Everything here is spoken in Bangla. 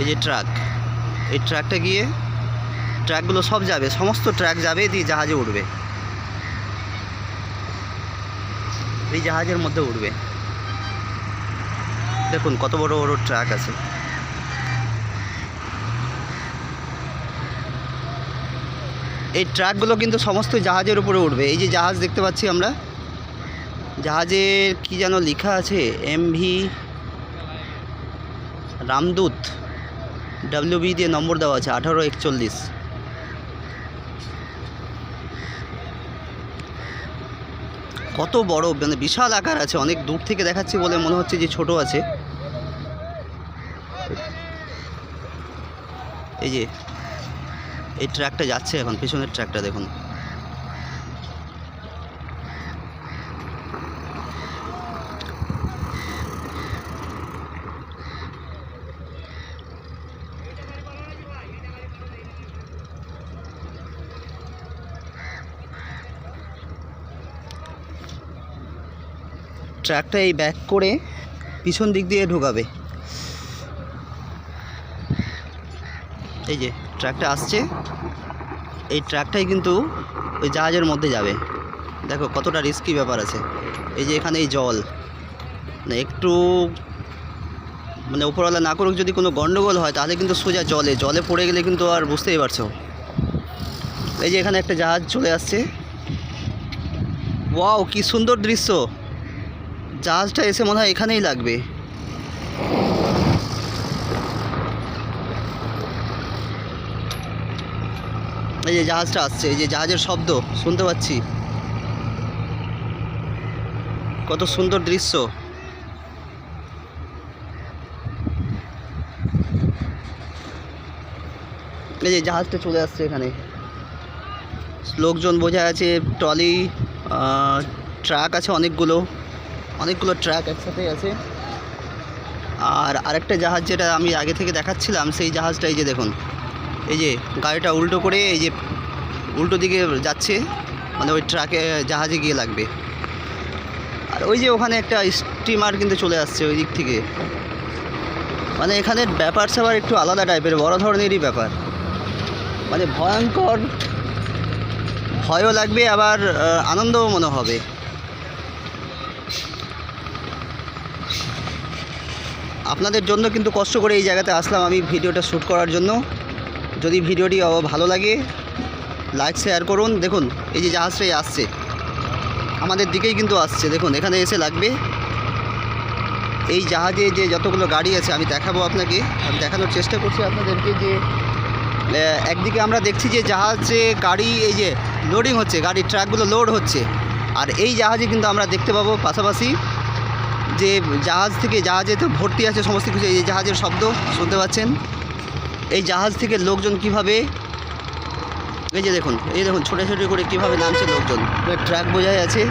এই যে ট্রাক, এই ট্রাকটা গিয়ে ট্রাকগুলো সব যাবে, সমস্ত ট্রাক যাবে দিয়ে জাহাজে উঠবে। এই জাহাজের মধ্যে উঠবে। দেখুন কত বড় বড় ট্রাক আছে। এই ট্রাকগুলো কিন্তু সমস্ত জাহাজের উপরে উঠবে। এই যে জাহাজ দেখতে পাচ্ছি আমরা। জাহাজের কি যেন লেখা আছে? এমভি রামদূত। ডাব্লিউবি দিয়ে নম্বর দেওয়া আছে, আঠারো একচল্লিশ। কত বড় মানে বিশাল আকার আছে, অনেক দূর থেকে দেখাচ্ছি বলে মনে হচ্ছে যে ছোট আছে। এই যে, এই ট্র্যাকটা যাচ্ছে এখন, পেছনের ট্র্যাকটা দেখুন। ট্র্যাকটা এই ব্যাক করে পিছন দিক দিয়ে ঢোকাবে। এই যে ট্র্যাকটা আসছে, এই ট্র্যাকটাই কিন্তু ওই জাহাজের মধ্যে যাবে। দেখো কতটা রিস্কি ব্যাপার আছে। এই যে এখানে এই জল। না একটু মানে উপরওয়ালা না করুক যদি কোনো গন্ডগোল হয়, তাহলে কিন্তু সোজা জলে জলে পড়ে গেলে কিন্তু আর বুঝতেই পারছ। এই যে এখানে একটা জাহাজ চলে আসছে। ওয়াও, কি সুন্দর দৃশ্য! জাহাজটা এসে মনে হয় এখানেই লাগবে। এই যে জাহাজটা আসছে, এই যে জাহাজের শব্দ, শুনতে পাচ্ছি। কত সুন্দর দৃশ্য। এই যে জাহাজটা চলে আসছে এখানে। লোকজন বোঝা আছে ট্রলি ট্রাক আছে অনেকগুলো। অনেকগুলো ট্রাক একসাথে আছে। আর আরেকটা জাহাজ যেটা আমি আগে থেকে দেখাচ্ছিলাম, সেই জাহাজটা এই যে দেখুন। এই যে গাড়িটা উল্টো করে এই যে উল্টো দিকে যাচ্ছে মানে ওই ট্রাকে, জাহাজে গিয়ে লাগবে। আর ওই যে ওখানে একটা স্টিমার কিন্তু চলে আসছে ওই দিক থেকে। মানে এখানের ব্যাপার স্যাপার একটু আলাদা টাইপের, বড় ধরনেরই ব্যাপার। মানে ভয়ঙ্কর, ভয়ও লাগবে, আবার আনন্দও মনে হবে। আপনাদের জন্য কিন্তু কষ্ট করে এই জায়গাতে আসলাম আমি ভিডিওটা শ্যুট করার জন্য। যদি ভিডিওটি ভালো লাগে, লাইক, শেয়ার করুন। দেখুন, এই যে জাহাজটাই আসছে। আমাদের দিকেই কিন্তু আসছে। দেখুন, এখানে এসে লাগবে। এই জাহাজে যে যতগুলো গাড়ি আছে, আমি দেখাবো আপনাকে। আমি দেখানোর চেষ্টা করছি আপনাদেরকে যে একদিকে আমরা দেখছি যে জাহাজে গাড়ি, এই যে লোডিং হচ্ছে, গাড়ির ট্রাকগুলো লোড হচ্ছে। আর এই জাহাজে কিন্তু আমরা দেখতে পাবো পাশাপাশি যে জাহাজ থেকে জাহাজে তো ভর্তি আছে সমস্ত কিছু এই জাহাজের শব্দ শুনতে পাচ্ছেন? এই জাহাজ থেকে লোকজন কীভাবে এই যে দেখুন এই দেখুন ছোটো ছোটো করে কীভাবে নামছে লোকজন। ট্র্যাক বোঝাই আছে।